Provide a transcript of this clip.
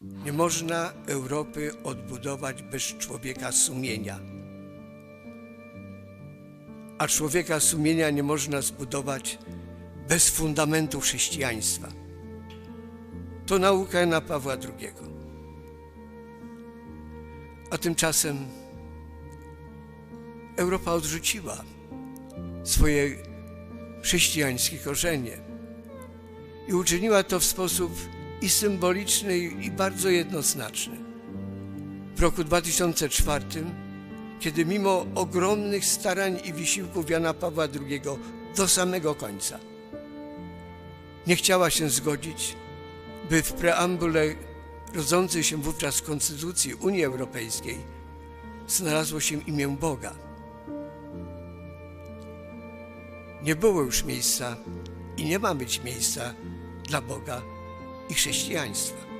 Nie można Europy odbudować bez człowieka sumienia. A człowieka sumienia nie można zbudować bez fundamentu chrześcijaństwa. To nauka Jana Pawła II. A tymczasem Europa odrzuciła swoje chrześcijańskie korzenie i uczyniła to w sposób i symboliczny, i bardzo jednoznaczny. W roku 2004, kiedy mimo ogromnych starań i wysiłków Jana Pawła II do samego końca nie chciała się zgodzić, by w preambule rodzącej się wówczas Konstytucji Unii Europejskiej znalazło się imię Boga. Nie było już miejsca i nie ma być miejsca dla Boga i chrześcijaństwa.